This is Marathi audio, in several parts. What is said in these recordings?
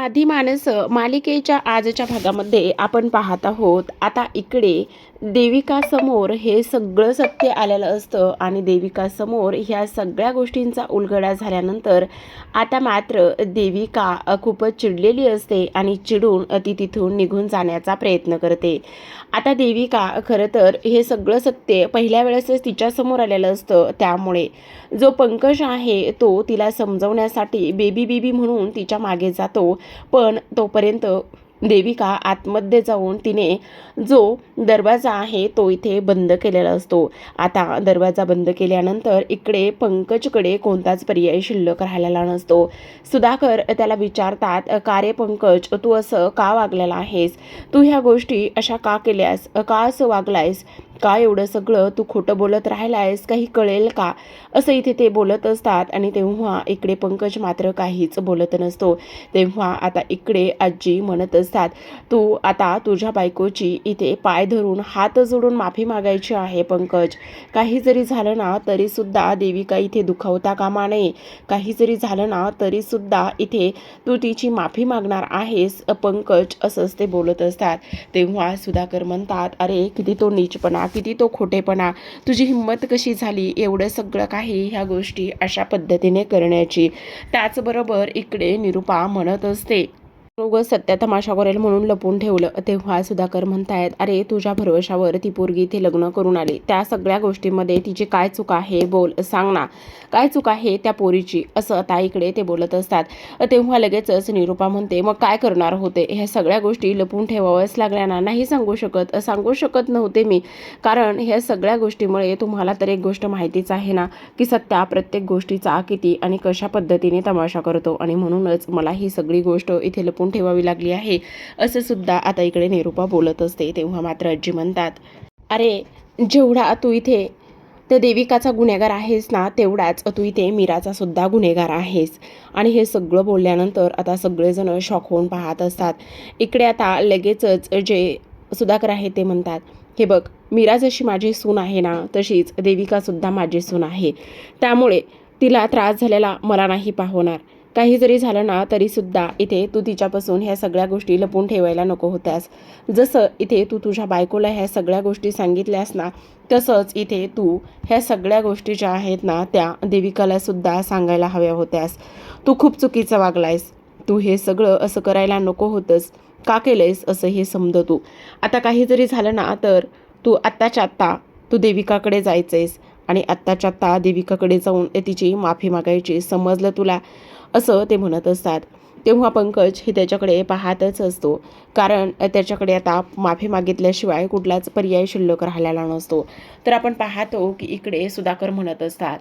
आधी माणस मालिकेच्या आजच्या भागामध्ये आपण पाहत आहोत. आता इकडे देविकासमोर हे सगळं सत्य आलेलं असतं आणि देविकासमोर ह्या सगळ्या गोष्टींचा उलगडा झाल्यानंतर आता मात्र देविका खूपच चिडलेली असते आणि चिडून ती तिथून निघून जाण्याचा प्रयत्न करते. आता देविका खरं तर हे सगळं सत्य पहिल्या वेळेसच तिच्यासमोर आलेलं असतं. त्यामुळे जो पंकज आहे तो तिला समजवण्यासाठी बेबी बेबी म्हणून तिच्यामागे जातो. पण तोपर्यंत देविका आतमध्ये जाऊन तिने जो दरवाजा आहे तो इथे बंद केलेला असतो. आता दरवाजा बंद केल्यानंतर इकडे पंकजकडे कोणताच पर्याय शिल्लक राहिलेला नसतो. सुधाकर त्याला विचारतात का रे पंकज तू असं का वागलेला आहेस? तू ह्या गोष्टी अशा का केल्यास? का असं वागलायस? का एवढं सगळं तू खोटं बोलत राहिलायस? काही कळेल का? असं इथे ते बोलत असतात आणि तेव्हा इकडे पंकज मात्र काहीच बोलत नसतो. तेव्हा आता इकडे आजी म्हणत असतात तू आता तुझ्या बायकोची इथे पाय धरून हात जोडून माफी मागायची आहे पंकज. काही जरी झालं ना तरीसुद्धा देविका इथे दुखावता कामा नये. काही जरी झालं ना तरीसुद्धा इथे तू तिची माफी मागणार आहेस पंकज असंच ते बोलत असतात. तेव्हा सुधाकर म्हणतात अरे किती तो नीचपणा किती तो खोटेपणा. तुझी हिंमत कशी झाली? एवढं सगळं काही ह्या गोष्टी अशा पद्धतीने करण्याची. त्याचबरोबर इकडे निरुपा म्हणत असते उगाच सत्या तमाशा करेल म्हणून लपून ठेवलं. तेव्हा सुधाकर म्हणतायत अरे तुझ्या भरवशावर ती पोरगी इथे लग्न करून आली. त्या सगळ्या गोष्टींमध्ये तिची काय चूक आहे बोल सांग ना. काय चूक आहे त्या पोरीची? असं आता इकडे ते बोलत असतात. तेव्हा लगेचच निरूपा म्हणते मग काय करणार होते? ह्या सगळ्या गोष्टी लपून ठेवाव्याच लागल्या ना. नाही सांगू शकत. सांगू शकत नव्हते मी. कारण ह्या सगळ्या गोष्टीमुळे तुम्हाला तर एक गोष्ट माहितीच आहे ना की सत्या प्रत्येक गोष्टीचा किती आणि कशा पद्धतीने तमाशा करतो. आणि म्हणूनच मला ही सगळी गोष्ट इथे लपून ठेवावी लागली आहे. असं सुद्धा आता इकडे निरुपा बोलत असते. तेव्हा मात्र आजी म्हणतात अरे जेवढा तू इथे त्या देविकाचा गुन्हेगार आहेस ना तेवढाच तू इथे मीराचा सुद्धा गुन्हेगार आहेस. आणि हे सगळं बोलल्यानंतर आता सगळेजण शॉक होऊन पाहत असतात. इकडे आता लगेचच जे सुधाकर आहे ते म्हणतात हे बघ मीरा जशी माझी सून आहे ना तशीच देविकासुद्धा माझी सून आहे. त्यामुळे तिला त्रास झालेला मला नाही पाहणार. काही जरी झालं ना तरीसुद्धा इथे तू तिच्यापासून ह्या सगळ्या गोष्टी लपून ठेवायला नको होत्यास. जसं इथे तू तुझ्या बायकोला ह्या सगळ्या गोष्टी सांगितल्यास ना तसंच इथे तू ह्या सगळ्या गोष्टी ज्या आहेत ना त्या देविकाला सुद्धा सांगायला हव्या होत्यास. तू खूप चुकीचं वागलायस. तू हे सगळं असं करायला नको होतंस. का केलंयस असं हे समज तू. आता काही जरी झालं ना तर तू आत्ताच्या आत्ता तू देविकाकडे जायचंयस. आणि आत्ताच्या आत्ता देविकाकडे जाऊन तिची माफी मागायची. समजलं तुला? असं ते म्हणत असतात. तेव्हा पंकज हे त्याच्याकडे पाहतच असतो. कारण त्याच्याकडे आता माफी मागितल्याशिवाय कुठलाच पर्याय शिल्लक राहिलेला नसतो. तर आपण पाहतो की इकडे सुधाकर म्हणत असतात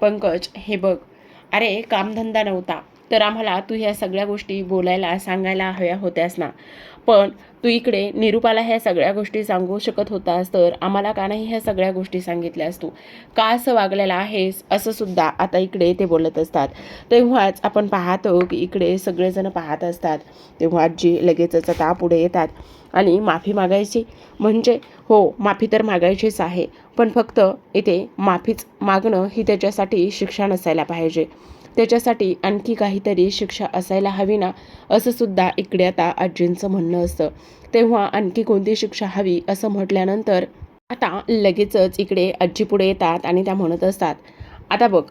पंकज हे बघ. अरे कामधंदा नव्हता. तर आम्हाला तू ह्या सगळ्या गोष्टी बोलायला सांगायला हव्या होत्यास ना. पण तू इकडे निरुपाला ह्या सगळ्या गोष्टी सांगू शकत होतास तर आम्हाला का नाही ह्या सगळ्या गोष्टी सांगितल्यास तू? का असं वागलेला आहेस? असं सुद्धा आता इकडे ते बोलत असतात. तेव्हाच आपण पाहतो की इकडे सगळेजण पाहत असतात. तेव्हा आजी लगेचच आता पुढे येतात आणि माफी मागायची. म्हणजे हो माफी तर मागायचीच आहे. पण फक्त इथे माफीच मागणं ही त्याच्यासाठी शिक्षा नसायला पाहिजे. त्याच्यासाठी आणखी काहीतरी शिक्षा असायला हवी ना असं सुद्धा इकडे आता आजींचं म्हणणं असतं. तेव्हा आणखी कोणती शिक्षा हवी असं म्हटल्यानंतर आता लगेचच इकडे आजी पुढे येतात आणि त्या म्हणत असतात आता बघ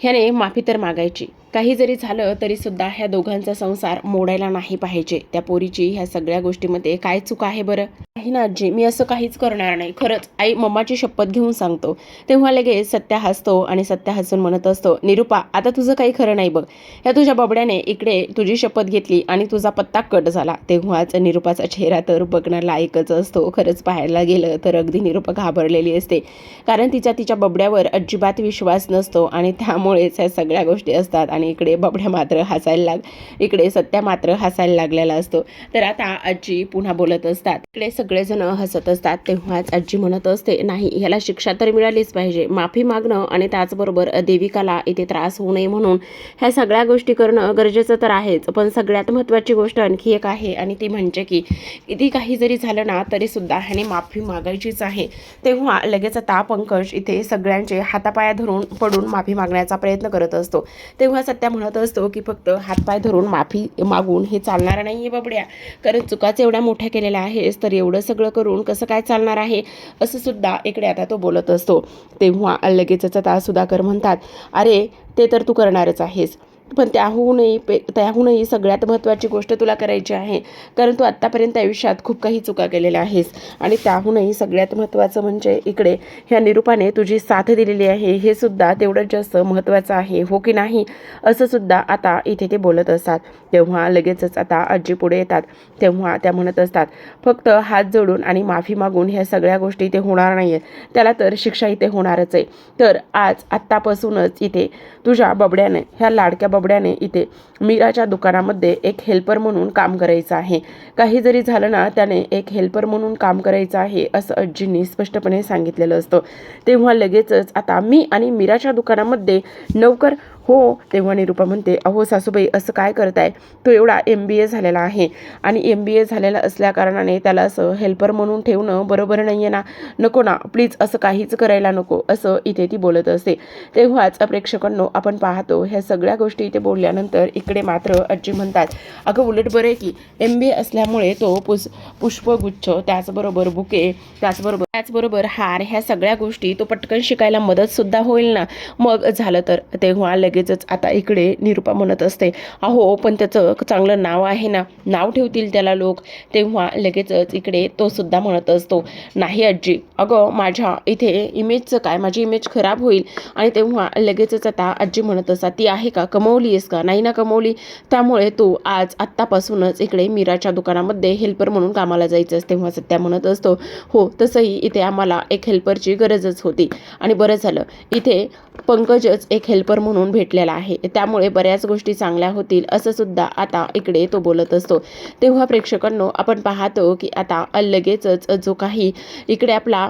ह्याने माफी तर मागायची काही जरी झालं तरीसुद्धा ह्या दोघांचा संसार मोडायला नाही पाहिजे. त्या पोरीची ह्या सगळ्या गोष्टीमध्ये काय चूक आहे बरं? नाही ना आजी मी असं काहीच करणार नाही. खरंच आई मम्माची शपथ घेऊन सांगतो. तेव्हा लगेच सत्या हसतो आणि सत्या हसून म्हणत असतो निरुपा आता तुझं काही खरं नाही बघ. ह्या तुझ्या बबड्याने इकडे तुझी शपथ घेतली आणि तुझा पत्ता कट झाला. तेव्हाच निरुपाचा चेहरा तर बघणं लायकच असतो. खरंच पाहायला गेलं तर अगदी निरुपा घाबरलेली असते. कारण तिचा तिच्या बबड्यावर अजिबात विश्वास नसतो आणि त्यामुळेच ह्या सगळ्या गोष्टी असतात आणि इकडे बबड्या मात्र हसायला लाग इकडे सत्या मात्र हसायला लागलेला असतो. तर आता आजी पुन्हा बोलत असतात. इकडे सगळेजण हसत असतात. तेव्हाच आजी म्हणत असते नाही ह्याला शिक्षा तर मिळालीच पाहिजे. माफी मागणं आणि त्याचबरोबर देविकाला इथे त्रास होऊ नये म्हणून ह्या सगळ्या गोष्टी करणं गरजेचं तर आहेच. पण सगळ्यात महत्त्वाची गोष्ट आणखी एक आहे आणि ती म्हणजे की किती काही जरी झालं ना तरीसुद्धा ह्याने माफी मागायचीच आहे. तेव्हा लगेच आता पंकज इथे सगळ्यांचे हातापाया धरून पडून माफी मागण्याचा प्रयत्न करत असतो. तेव्हा सत्या म्हणत असतो की फक्त हातपाय धरून माफी मागून हे चालणार नाही आहे बाबड्या. कारण चुकाच एवढ्या मोठ्या केलेल्या आहेस तर एवढं सगळं करून कसं काय चालणार आहे? असं सुद्धा इकडे आता तो बोलत असतो. तेव्हा लगेचच आता सुधाकर म्हणतात अरे ते तर तू करणारच आहेस. पण त्याहूनही पे त्याहूनही सगळ्यात महत्त्वाची गोष्ट तुला करायची आहे. कारण तू आत्तापर्यंत आयुष्यात खूप काही चुका केलेल्या आहेस. आणि त्याहूनही सगळ्यात महत्त्वाचं म्हणजे इकडे ह्या निरूपाने तुझी साथ दिलेली आहे. हे सुद्धा तेवढंच जास्त महत्त्वाचं आहे हो की नाही? असं सुद्धा आता इथे ते बोलत असतात. तेव्हा लगेचच आता आजी पुढे येतात. तेव्हा त्या म्हणत असतात फक्त हात जोडून आणि माफी मागून ह्या सगळ्या गोष्टी इथे होणार नाही आहेत त्याला तर शिक्षा इथे होणारच आहे. तर आज आत्तापासूनच इथे तुझ्या बबड्याने ह्या लाडक्या बबड्याने इथे मीराच्या दुकानामध्ये एक हेल्पर म्हणून काम करायचं आहे. काही जरी झालं ना त्याने एक हेल्पर म्हणून काम करायचं आहे असं अज्जींनी स्पष्टपणे सांगितलेलं असतं. तेव्हा लगेचच आता मी आणि मीराच्या दुकानामध्ये नोकर हो तेव्हा निरूपा म्हणते अहो सासूबाई असं काय करताय? तो एवढा एम बी ए झालेला आहे आणि एम बी ए झालेला असल्याकारणाने त्याला असं हेल्पर म्हणून ठेवणं बरोबर नाही आहे ना. नको ना प्लीज असं काहीच करायला नको असं इथे ती बोलत असते. तेव्हाच प्रेक्षकांनो आपण पाहतो ह्या सगळ्या गोष्टी इथे बोलल्यानंतर इकडे मात्र आजी म्हणतात अगं उलट बरं आहे की एम बी ए असल्यामुळे तो पुस पुष्पगुच्छ त्याचबरोबर बुके त्याचबरोबर त्याचबरोबर हार ह्या सगळ्या गोष्टी तो पटकन शिकायला मदतसुद्धा होईल ना. मग झालं तर तेव्हा लगेचच आता इकडे निरूपा म्हणत असते अहो पण त्याचं चांगलं नाव आहे ना नाव ठेवतील त्याला लोक. तेव्हा लगेचच इकडे तो सुद्धा म्हणत असतो नाही आजी अगं माझ्या इथे इमेजचं काय? माझी इमेज खराब होईल. आणि तेव्हा लगेचच आता आजी म्हणत असतात ती आहे का? कमवली आहेस का? नाही ना कमवली. त्यामुळे तू आज आत्तापासूनच इकडे मीराच्या दुकानामध्ये हेल्पर म्हणून कामाला जायचंस तेव्हा सत्या म्हणत असतो हो तसंही इथे आम्हाला एक हेल्परची गरजच होती. आणि बरं झालं इथे पंकजच एक हेल्पर म्हणून भेट भेटलेला आहे. त्यामुळे बऱ्याच गोष्टी चांगल्या होतील असं सुद्धा आता इकडे तो बोलत असतो. तेव्हा प्रेक्षकांनो आपण पाहतो की आता लगेचच जो काही इकडे आपला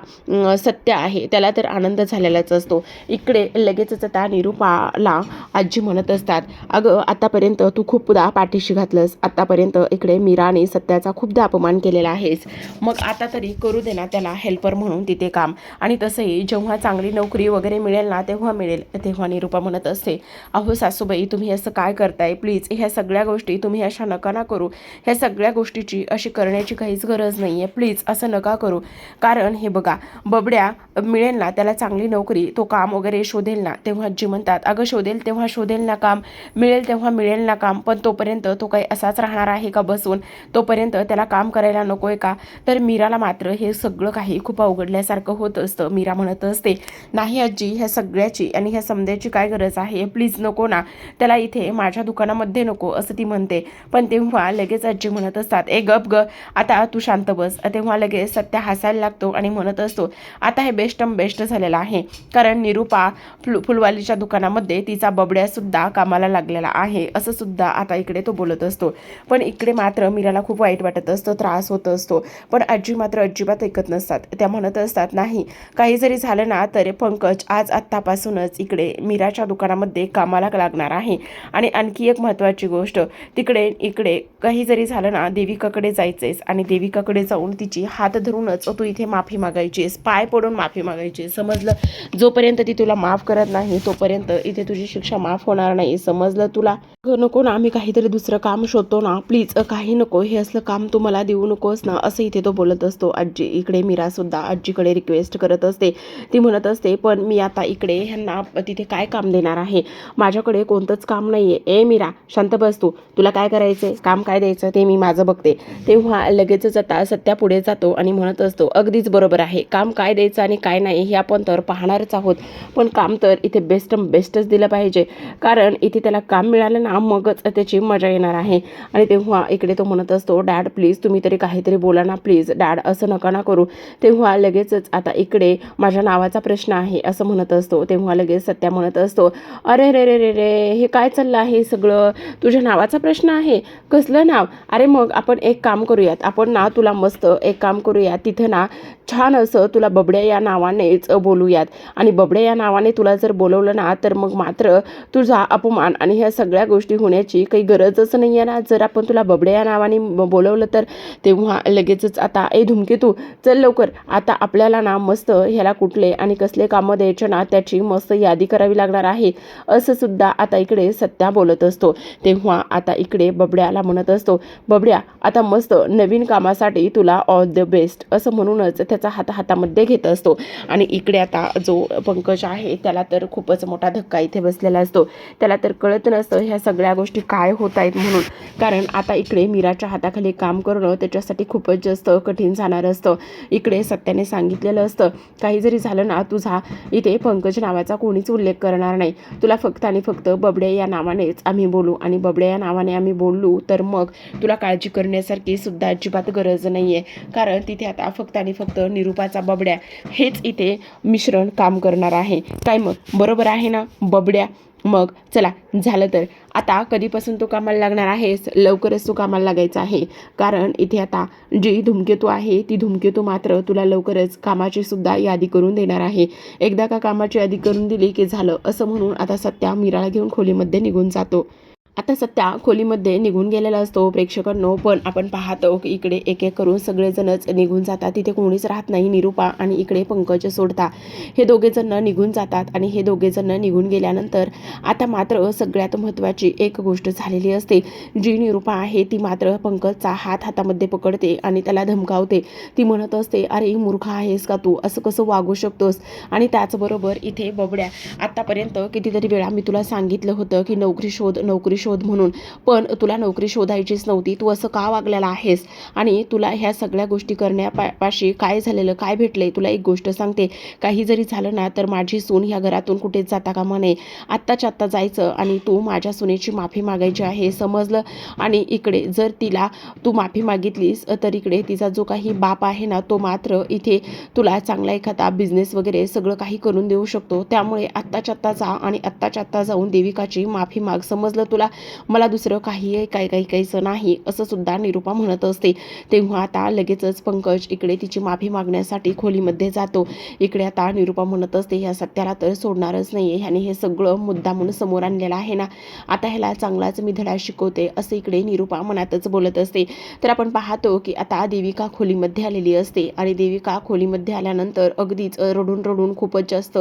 सत्य आहे त्याला तर आनंद झालेलाच असतो. इकडे लगेचच आता निरूपाला आजी म्हणत असतात अगं आतापर्यंत तू खूपदा पाठीशी घातलंस. आतापर्यंत इकडे मीराने सत्याचा खूपदा अपमान केलेला आहेस. मग आता तरी करू दे ना त्याला हेल्पर म्हणून तिथे काम. आणि तसंही जेव्हा चांगली नोकरी वगैरे मिळेल ना तेव्हा मिळेल तेव्हा निरूपा म्हणत असते अहो सासूबाई तुम्ही असं काय करताय? प्लीज ह्या सगळ्या गोष्टी तुम्ही अशा नका ना करू. ह्या सगळ्या गोष्टीची अशी करण्याची काहीच गरज नाही आहे प्लीज असं नका करू. कारण हे बघा बबड्या मिळेल ना त्याला चांगली नोकरी तो काम वगैरे शोधेल ना तेव्हा जी म्हणतात अगं शोधेल तेव्हा शोधेल ना काम मिळेल तेव्हा मिळेल ना काम पण तोपर्यंत तो काही असाच राहणार आहे का बसून? तोपर्यंत त्याला काम करायला नको आहे का? तर मीराला मात्र हे सगळं काही खूप अवघडल्यासारखं होत असतं मीरा म्हणत असते नाही आजी ह्या सगळ्याची आणि ह्या समजायची काय गरज आहे? प्लीज नको ना. त्याला इथे माझ्या दुकानामध्ये नको असं ती म्हणते. पण तेव्हा लगेच आजी म्हणत असतात ए गप ग आता तू शांत बस. तेव्हा लगेच सत्य हसायला लागतो आणि म्हणत असतो आता हे बेस्टम बेस्ट झालेलं आहे. कारण निरूपा फुल फुलवालीच्या दुकानामध्ये तिचा बबड्यासुद्धा कामाला लागलेला आहे असं सुद्धा आता इकडे तो बोलत असतो. पण इकडे मात्र मीराला खूप वाईट वाटत असतं त्रास होत असतो. पण आजी मात्र अजिबात ऐकत नसतात. त्या म्हणत असतात नाही काही जरी झालं ना तरी पंकज आज आत्तापासूनच इकडे मीराच्या दुकानामध्ये कामाला लागणार आहे. आणि आणखी एक महत्त्वाची गोष्ट तिकडे इकडे काही जरी झालं ना देविकाकडे जायचंयस आणि देविकाकडे जाऊन तिची हात धरूनच तू इथे माफी मागायचीस पाय पडून माफी मागायची समजलं? जोपर्यंत ती तुला माफ करत नाही तोपर्यंत इथे तुझी शिक्षा माफ होणार नाही. समजलं तुला? नको ना आम्ही काहीतरी दुसरं काम शोधतो ना. प्लीज काही नको. हे असलं काम तू मला देऊ नकोस ना असं इथे तो बोलत असतो. आजी इकडे मीरा सुद्धा आजीकडे रिक्वेस्ट करत असते. ती म्हणत असते पण मी आता इकडे ह्यांना तिथे काय काम देणार आहे? माझ्याकडे कोणतंच काम नाही आहे ए मीरा शांत बस तू. तुला काय करायचं काम काय द्यायचं? ते मी माझं बघते. तेव्हा लगेचच आता सत्या पुढे जातो आणि म्हणत असतो अगदीच बरोबर आहे. काम काय द्यायचं आणि काय नाही हे आपण तर पाहणारच आहोत. पण काम तर इथे बेस्ट बेस्टच दिलं पाहिजे. कारण इथे त्याला काम मिळालं ना मगच त्याची मजा येणार आहे. आणि तेव्हा इकडे तो म्हणत असतो डॅड प्लीज तुम्ही तरी काहीतरी बोला ना प्लीज. डॅड असं नका ना करू. तेव्हा लगेचच आता इकडे माझ्या नावाचा प्रश्न आहे असं म्हणत असतो. तेव्हा लगेच सत्या म्हणत असतो अरे रे रे रे रे हे काय चाललं आहे सगळं? तुझ्या नावाचा प्रश्न आहे. कसलं नाव? अरे मग आपण एक काम करूयात. आपण ना तुला मस्त एक काम करूया तिथं ना छान असं तुला बबड्या या नावानेच बोलूयात. आणि बबड्या या नावाने तुला जर बोलवलं ना तर मग मात्र तुझा अपमान आणि ह्या सगळ्या गोष्टी होण्याची काही गरजच नाही आहे ना. जर आपण तुला बबड्या या नावाने बोलवलं तर तेव्हा लगेचच आता ए धुमकेतू चल लवकर. आता आपल्याला ना मस्त ह्याला कुठले आणि कसले कामं द्यायचे ना त्याची मस्त यादी करावी लागणार आहे. असं सुद्धा आता इकडे सत्या बोलत असतो. तेव्हा आता इकडे बबड्याला म्हणत असतो बबड्या आता मस्त नवीन कामासाठी तुला ऑल द बेस्ट असं म्हणूनच त्याचा हात हातामध्ये घेत असतो. आणि इकडे आता जो पंकज आहे त्याला तर खूपच मोठा धक्का इथे बसलेला असतो. त्याला तर कळत नसतं ह्या सगळ्या गोष्टी काय होत आहेत म्हणून. कारण आता इकडे मीराच्या हाताखाली काम करणं त्याच्यासाठी खूपच जास्त कठीण जाणार असतं. इकडे सत्याने सांगितलेलं असतं काही जरी झालं ना तुझा इथे पंकज नावाचा कोणीच उल्लेख करणार नाही. तुला फक्त आणि फक्त बबड्या या नावानेच आम्ही बोलू. आणि बबड्या या नावाने आम्ही बोललो तर मग तुला काळजी करण्यासारखी सुद्धा अजिबात गरज नाही आहे कारण तिथे आता फक्त आणि फक्त निरूपाचा बबड्या हेच इथे मिश्रण काम करणार आहे. काय मग? बरोबर आहे ना? बबड्या. मग चला झालं तर. आता कधीपासून तू कामाला लागणार आहेस लवकरच तू कामाला लागायचा आहे. कारण इथे आता जी धूमकेतू आहे ती धुमकेतू मात्र तुला लवकरच कामाची सुद्धा यादी करून देणार आहे. एकदा का कामाची यादी करून दिली की झालं? असं म्हणून आता सत्या मीराला घेऊन खोलीमध्ये निघून जातो. आता सत्या खोलीमध्ये निघून गेलेला असतो प्रेक्षकांनो. पण आपण पाहतो की इकडे एक एक करून सगळेजणच निघून जातात. तिथे कोणीच राहत नाही निरूपा आणि इकडे पंकज सोडता. हे दोघेजण निघून जातात आणि हे दोघेजण निघून गेल्यानंतर आता मात्र सगळ्यात महत्त्वाची एक गोष्ट झालेली असते. जी निरूपा आहे ती मात्र पंकजचा हात हातामध्ये पकडते आणि त्याला धमकावते. ती म्हणत असते अरे मूर्ख आहेस का तू? असं कसं वागू शकतोस? आणि त्याचबरोबर इथे बबड्या आत्तापर्यंत कितीतरी वेळा मी तुला सांगितलं होतं की नोकरी शोध नोकरी शोध म्हणून. पण तुला नोकरी शोधायचीच नव्हती. तू असं का वागलेला आहेस? आणि तुला ह्या सगळ्या गोष्टी करण्यापाशी काय झालेलं काय भेटलंय? तुला एक गोष्ट सांगते. काही जरी झालं ना तर माझी सून ह्या घरातून कुठेच जाता कामा नये. आत्ताच्या आत्ता जायचं आणि तू माझ्या सुनेची माफी मागायची आहे समजलं? आणि इकडे जर तिला तू माफी मागितलीस तर इकडे तिचा जो काही बाप आहे ना तो मात्र इथे तुला चांगला एखादा बिझनेस वगैरे सगळं काही करून देऊ शकतो. त्यामुळे आत्ताच्या आत्ता जा आणि आत्ताच्या आत्ता जाऊन देविकाची माफी माग. समजलं तुला? मला दुसरं काही काही काही काहीचं नाही असं सुद्धा निरूपा म्हणत असते. तेव्हा आता लगेचच पंकज इकडे तिची माफी मागण्यासाठी खोलीमध्ये जातो. इकडे आता निरूपा म्हणत असते ह्या सत्याला तर सोडणारच नाही आहे ह्याने हे सगळं मुद्दा म्हणून समोर आणलेलं आहे ना. आता ह्याला चांगलाच मी धडा शिकवते असं इकडे निरूपा मनातच बोलत असते. तर आपण पाहतो की आता देविका खोलीमध्ये आलेली असते. आणि देविका खोलीमध्ये आल्यानंतर अगदीच रडून रडून खूपच जास्त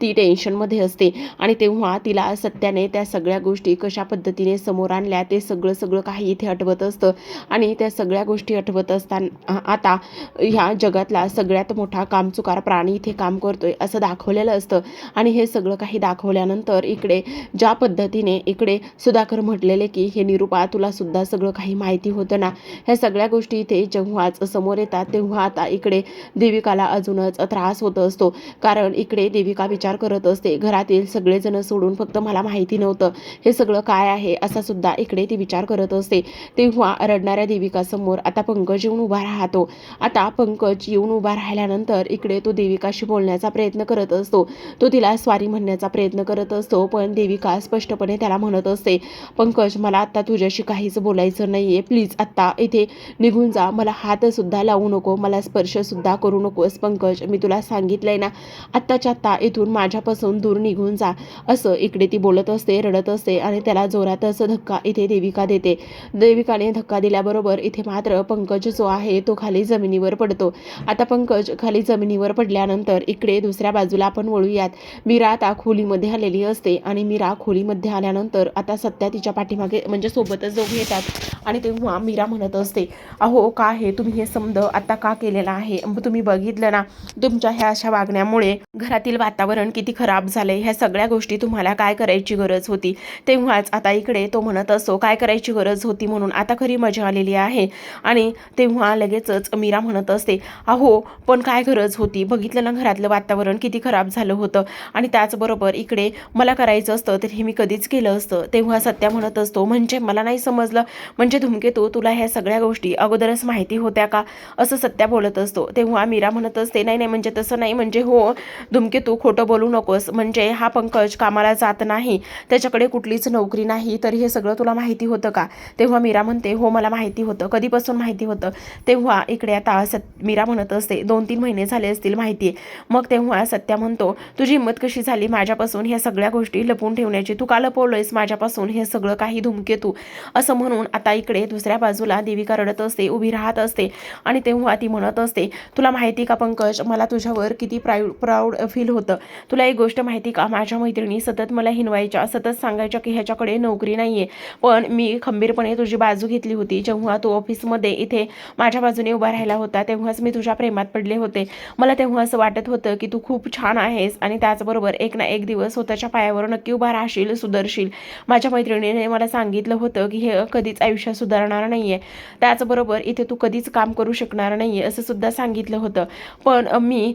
ती टेन्शनमध्ये असते. आणि तेव्हा तिला सत्याने त्या सगळ्या गोष्टी कशा पद्धतीने समोर आणल्या ते सगळं सगळं काही इथे आठवत असतं. आणि त्या सगळ्या गोष्टी आठवत असताना आता ह्या जगातला सगळ्यात मोठा कामचुकार प्राणी इथे काम करतोय असं दाखवलेलं असतं. आणि हे सगळं काही दाखवल्यानंतर इकडे ज्या पद्धतीने इकडे सुधाकर म्हटलेले की हे निरूपा तुला सुद्धा सगळं काही माहिती होतं ना? ह्या सगळ्या गोष्टी इथे जेव्हाच समोर येतात तेव्हा आता इकडे देविकाला अजूनच त्रास होत असतो. कारण इकडे देविका विचार करत असते घरातील सगळेजण सोडून फक्त मला माहिती नव्हतं. हे सगळं काय आहे? असा सुद्धा इकडे ती विचार करत असते. तेव्हा रडणाऱ्या देविकासमोर आता पंकज येऊन उभा राहतो. आता पंकज येऊन उभा राहिल्यानंतर इकडे तो देविकाशी बोलण्याचा प्रयत्न करत असतो. तो तिला स्वारी म्हणण्याचा प्रयत्न करत असतो पण देविका स्पष्टपणे त्याला म्हणत असते पंकज मला आत्ता तुझ्याशी काहीच बोलायचं नाही आहे प्लीज आत्ता इथे निघून जा. मला हातसुद्धा लावू नको. मला स्पर्शसुद्धा करू नकोस पंकज. मी तुला सांगितलंय ना आत्ताच्या आत्ता इथून माझ्यापासून दूर निघून जा. असं इकडे ती बोलत असते रडत असते आणि त्याला जोरातच धक्का इथे देविका देते. देविकाने धक्का दिल्याबरोबर इथे मात्र पंकज जो आहे तो खाली जमिनीवर पडतो. आता पंकज खाली जमिनीवर पडल्यानंतर इकडे दुसऱ्या बाजूला आपण वळूयात. मीरा आता खोलीमध्ये आलेली असते आणि मीरा खोलीमध्ये आल्यानंतर आता सत्या तिच्या पाठीमागे म्हणजे सोबतच दोघे येतात. आणि तेव्हा मीरा म्हणत असते अहो का आहे तुम्ही हे समज आता का केलेलं आहे? तुम्ही बघितलं ना तुमच्या ह्या अशा वागण्यामुळे घरातील वातावरण किती खराब झाले ह्या सगळ्या गोष्टी तुम्हाला काय करायची गरज होती? तेव्हाच आता इकडे तो म्हणत असतो काय करायची गरज होती म्हणून आता खरी मजा आलेली आहे. आणि तेव्हा लगेचच मीरा म्हणत असते अहो पण काय गरज होती? बघितलं ना घरातलं वातावरण किती खराब झालं होतं. आणि त्याचबरोबर इकडे मला करायचं असतं तर हे मी कधीच केलं असतं. तेव्हा सत्या म्हणत असतो म्हणजे मला नाही समजलं. म्हणजे धुमकेतू तुला ह्या सगळ्या गोष्टी अगोदरच माहिती होत्या का? असं सत्या बोलत असतो. तेव्हा मीरा म्हणत असते नाही नाही म्हणजे तसं नाही. म्हणजे हो धुमकेतू खोटं बोलू नकोस. म्हणजे हा पंकज कामाला जात नाही. त्याच्याकडे कुठलीच नोकरी नाही. नाही तरी हे सगळं तुला माहिती होतं का? तेव्हा मीरा म्हणते हो मला माहिती होतं. कधीपासून माहिती होतं? तेव्हा इकडे आता सत मीरा म्हणत असते दोन तीन महिने झाले असतील माहिती मग तेव्हा सत्या म्हणतो तुझी हिंमत कशी झाली माझ्यापासून ह्या सगळ्या गोष्टी लपवून ठेवण्याची? तू का लपवलंयस माझ्यापासून? हे सगळं काही धुमकेतू असं म्हणून आता इकडे दुसऱ्या बाजूला देविका रडत असते उभी राहत असते आणि तेव्हा ती म्हणत असते तुला माहिती का पंकज मला तुझ्यावर किती प्राऊड प्राऊड फील होतं. तुला एक गोष्ट माहिती का? माझ्या मैत्रिणी सतत मला हिनवायच्या सतत सांगायच्या की ह्याच्याकडे नोकरी नोकरी नाही आहे पण मी खंबीरपणे तुझी बाजू घेतली होती. जेव्हा तू ऑफिसमध्ये इथे माझ्या बाजूने उभा राहिला होता तेव्हाच मी तुझ्या प्रेमात पडले होते. मला तेव्हा असं वाटत होतं की तू खूप छान आहेस आणि त्याचबरोबर एक ना एक दिवस स्वतःच्या पायावर नक्की उभा राहशील सुधरशील. माझ्या मैत्रिणीने मला सांगितलं होतं की हे कधीच आयुष्य सुधारणार नाही आहे त्याचबरोबर इथे तू कधीच काम करू शकणार नाही आहे असं सुद्धा सांगितलं होतं. पण मी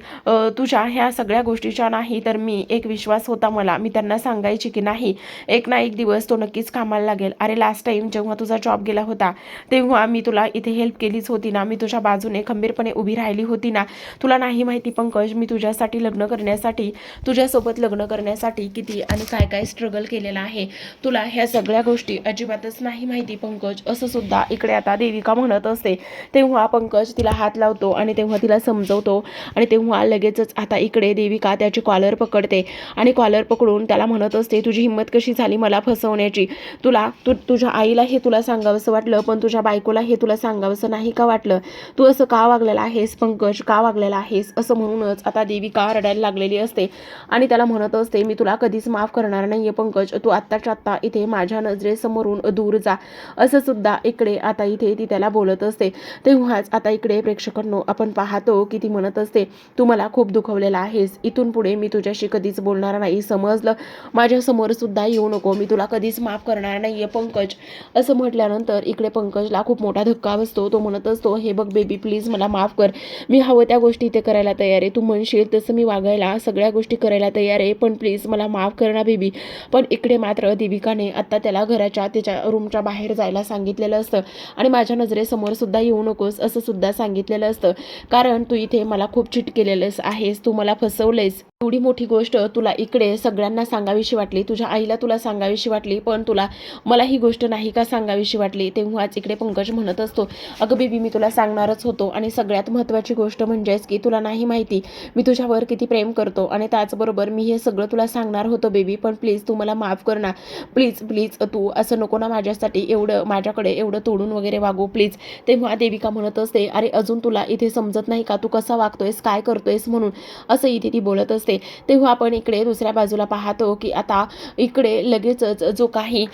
तुझ्या ह्या सगळ्या गोष्टीच्या नाही तर मी एक विश्वास होता मला. मी त्यांना सांगायची की नाही एक ना एक दिवस तो नक्कीच कामाला लागेल. अरे लास्ट टाईम जेव्हा तुझा जॉब गेला होता तेव्हा मी तुला इथे हेल्प केलीच होती ना. मी तुझ्या बाजूने खंबीरपणे उभी राहिली होती ना. तुला नाही माहिती पंकज मी तुझ्यासाठी लग्न करण्यासाठी तुझ्यासोबत लग्न करण्यासाठी किती आणि काय काय स्ट्रगल केलेला आहे. तुला ह्या सगळ्या गोष्टी अजिबातच नाही माहिती पंकज. असं सुद्धा इकडे आता देविका म्हणत असते. तेव्हा पंकज तिला हात लावतो आणि तेव्हा तिला समजवतो. आणि तेव्हा लगेचच आता इकडे देविका त्याची कॉलर पकडते. आणि कॉलर पकडून त्याला म्हणत असते तुझी हिंमत कशी झाली मला फसवण्याची? तुला तू तुझ्या आईला हे तुला सांगावंसं वाटलं पण तुझ्या बायकोला हे तुला सांगावंसं नाही का वाटलं? तू असं का वागलेला आहेस? पंकज का वागलेला आहेस? असं म्हणूनच आता देवी का रडायला लागलेली असते? आणि त्याला म्हणत असते मी तुला कधीच माफ करणार नाही आहे पंकज. तू आत्ताच्या आत्ता इथे माझ्या नजरेसमोरून दूर जा. असं सुद्धा इकडे आता इथे ती त्याला बोलत असते. तेव्हाच आता इकडे प्रेक्षकांनो आपण पाहतो की ती म्हणत असते तू मला खूप दुखवलेला आहेस. इथून पुढे मी तुझ्याशी कधीच बोलणार नाही. समजलं? माझ्यासमोर सुद्धा येऊ नको. मी तुला कधीच माफ करणार नाही आहे पंकज. असं म्हटल्यानंतर इकडे पंकजला खूप मोठा धक्का बसतो. तो म्हणत असतो हे बघ बेबी प्लीज मला माफ कर. मी हवं त्या गोष्टी इथे करायला तयार आहे. तू म्हणशील तसं मी वागायला सगळ्या गोष्टी करायला तयार आहे. पण प्लीज मला माफ कर ना बेबी पण इकडे मात्र देविकाने आत्ता त्याला घराच्या त्याच्या रूमच्या बाहेर जायला सांगितलेलं असतं. आणि माझ्या नजरेसमोर सुद्धा येऊ नकोस असं सुद्धा सांगितलेलं असतं. कारण तू इथे मला खूप चिट केलेलंस आहेस. तू मला फसवलंयस. एवढी मोठी गोष्ट तुला इकडे सगळ्यांना सांगावीशी वाटली तुझ्या आईला तुला सांगावीशी वाटली पण तुला मला ही गोष्ट नाही का सांगावीशी वाटली? तेव्हाच इकडे पंकज म्हणत असतो अगं बेबी मी तुला सांगणारच होतो आणि सगळ्यात महत्त्वाची गोष्ट म्हणजेच की तुला नाही माहिती मी तुझ्यावर किती प्रेम करतो आणि त्याचबरोबर मी हे सगळं तुला सांगणार होतो बेबी पण प्लीज तू मला माफ कर ना. प्लीज प्लीज तू असं नको ना माझ्यासाठी एवढं माझ्याकडे एवढं तोडून वगैरे वागू प्लीज. तेव्हा देविका म्हणत असते अरे अजून तुला इथे समजत नाही का? तू कसा वागतोयस? काय करतोयस? म्हणून असं इथे ती बोलत असते. तेव्हा आपण इकडे दुसऱ्या बाजूला पाहतो की आता इकडे लगेचच जो काही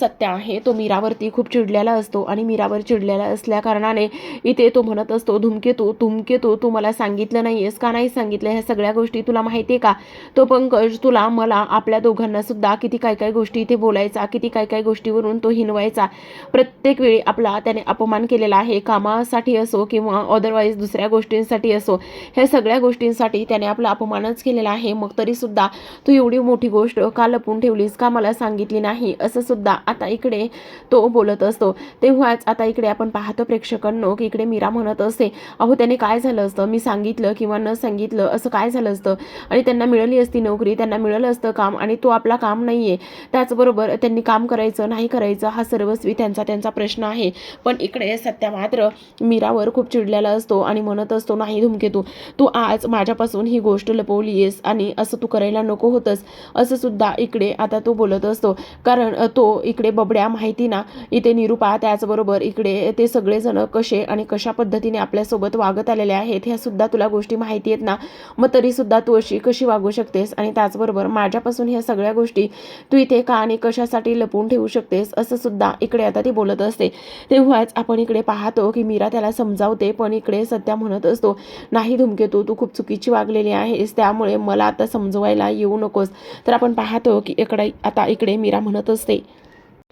सत्य आहे तो मीरावरती खूप चिडलेला असतो आणि मीरावर चिडलेला असल्या कारणाने इथे तो म्हणत असतो धुमकेतू धुमकेतू तू मला सांगितलं नाही आहेस का नाही सांगितलं? ह्या सगळ्या गोष्टी तुला माहिती आहे का? तो पंकज तुला मला आपल्या दोघांना सुद्धा किती काय काय गोष्टी इथे बोलायचा किती काय काय गोष्टीवरून तो हिनवायचा. प्रत्येक वेळी आपला त्याने अपमान केलेला आहे. कामासाठी असो किंवा अदरवाईज दुसऱ्या गोष्टींसाठी असो ह्या सगळ्या गोष्टींसाठी त्याने आपला अपमानच केलेला आहे. मग तरी सुद्धा तू एवढी मोठी गोष्ट का लपून ठेवलीस? का मला सांगितली नाही? असं सुद्धा आता इकडे तो बोलत असतो. तेव्हाच आता इकडे आपण पाहतो प्रेक्षकांनो की इकडे मीरा म्हणत असते अहो त्याने काय झालं असतं? मी सांगितलं किंवा न सांगितलं? असं काय झालं असतं? आणि त्यांना मिळाली असती नोकरी त्यांना मिळालं असतं काम आणि तो आपला काम नाही आहे त्याचबरोबर त्यांनी काम करायचं नाही करायचं हा सर्वस्वी त्यांचा त्यांचा प्रश्न आहे. पण इकडे सत्या मात्र मीरावर खूप चिडलेला असतो आणि म्हणत असतो नाही धुमकेतू तू आज माझ्यापासून ही गोष्ट लपवली आहेस आणि असं तू करायला नको होतंस. असं सुद्धा इकडे आता तो बोलत असतो. कारण तो इकडे बबड्या माहिती ना? इथे निरुपा त्याचबरोबर इकडे ते सगळेजण कसे आणि कशा पद्धतीने आपल्यासोबत वागत आलेले आहेत ह्या सुद्धा तुला गोष्टी माहिती आहेत ना? मग तरीसुद्धा तू अशी कशी वागू शकतेस? आणि त्याचबरोबर माझ्यापासून ह्या सगळ्या गोष्टी तू इथे का आणि कशासाठी लपवून ठेवू शकतेस? असं सुद्धा इकडे आता ती बोलत असते. तेव्हाच आपण इकडे पाहतो की मीरा त्याला समजावते पण इकडे सध्या म्हणत असतो नाही धुमकेतू तू खूप चुकीची वागलेली आहेस त्यामुळे मला आता समजवायला येऊ नकोस. तर आपण पाहतो की इकडे आता इकडे मीरा म्हणत असते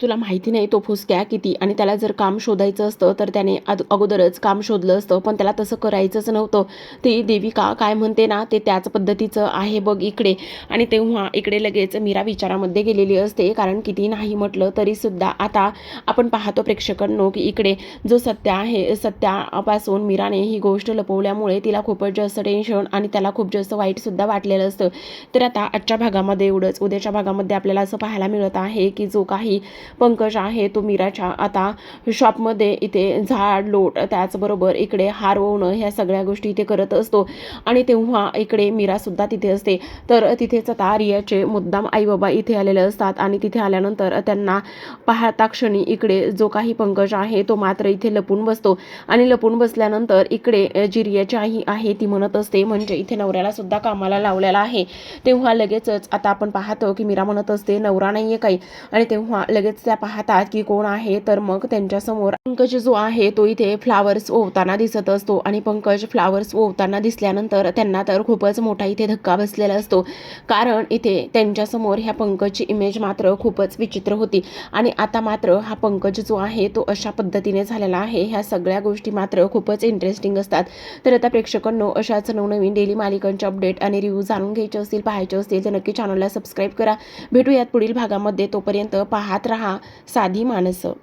तुला माहिती नाही तो फुसक्या किती? आणि त्याला जर काम शोधायचं असतं तर त्याने अगोदरच काम शोधलं असतं पण त्याला तसं करायचंच नव्हतं. ती देविका काय म्हणते ना ते त्याच पद्धतीचं आहे बघ इकडे. आणि तेव्हा इकडे लगेच मीरा विचारामध्ये गेलेली असते कारण किती नाही म्हटलं तरीसुद्धा आता आपण पाहतो प्रेक्षकांनो की इकडे जो सत्य आहे सत्यापासून मीराने ही गोष्ट लपवल्यामुळे तिला खूपच जास्त टेन्शन आणि त्याला खूप जास्त वाईटसुद्धा वाटलेलं असतं. तर आता आजच्या भागामध्ये एवढंच. उद्याच्या भागामध्ये आपल्याला असं पाहायला मिळत आहे की जो काही पंकज आहे तो मीराच्या आता शॉपमध्ये इथे झाड लोट त्याचबरोबर इकडे हार ववणं ह्या सगळ्या गोष्टी इथे करत असतो. आणि तेव्हा इकडे मीरासुद्धा तिथे असते. तर तिथेच आता रियाचे मुद्दाम आई बाबा इथे आलेले असतात. आणि तिथे आल्यानंतर त्यांना पाहता क्षणी इकडे जो काही पंकज आहे तो मात्र इथे लपून बसतो. आणि लपून बसल्यानंतर इकडे जी रियाची आई आहे ती म्हणत असते म्हणजे इथे नवऱ्याला सुद्धा कामाला लावलेला आहे. तेव्हा लगेचच आता आपण पाहतो की मीरा म्हणत असते नवरा नाहीये काही. आणि तेव्हा लगेच त्या पाहतात की कोण आहे तर मग त्यांच्यासमोर पंकज जो आहे तो इथे फ्लावर्स ओवताना दिसत असतो. आणि पंकज फ्लावर्स ओवताना दिसल्यानंतर त्यांना तर खूपच मोठा इथे धक्का बसलेला असतो. कारण इथे त्यांच्यासमोर ह्या पंकजची इमेज मात्र खूपच विचित्र होती. आणि आता मात्र हा पंकज जो आहे तो अशा पद्धतीने झालेला आहे. ह्या सगळ्या गोष्टी मात्र खूपच इंटरेस्टिंग असतात. तर आता प्रेक्षकांनो अशाच नवनवीन डेली मालिकांचे अपडेट आणि रिव्ह्यू जाणून घ्यायचे असतील पाहायचे असतील तर नक्की चॅनलला सबस्क्राईब करा. भेटूयात पुढील भागामध्ये. तोपर्यंत पाहत राहा. रहा साधी माणसं.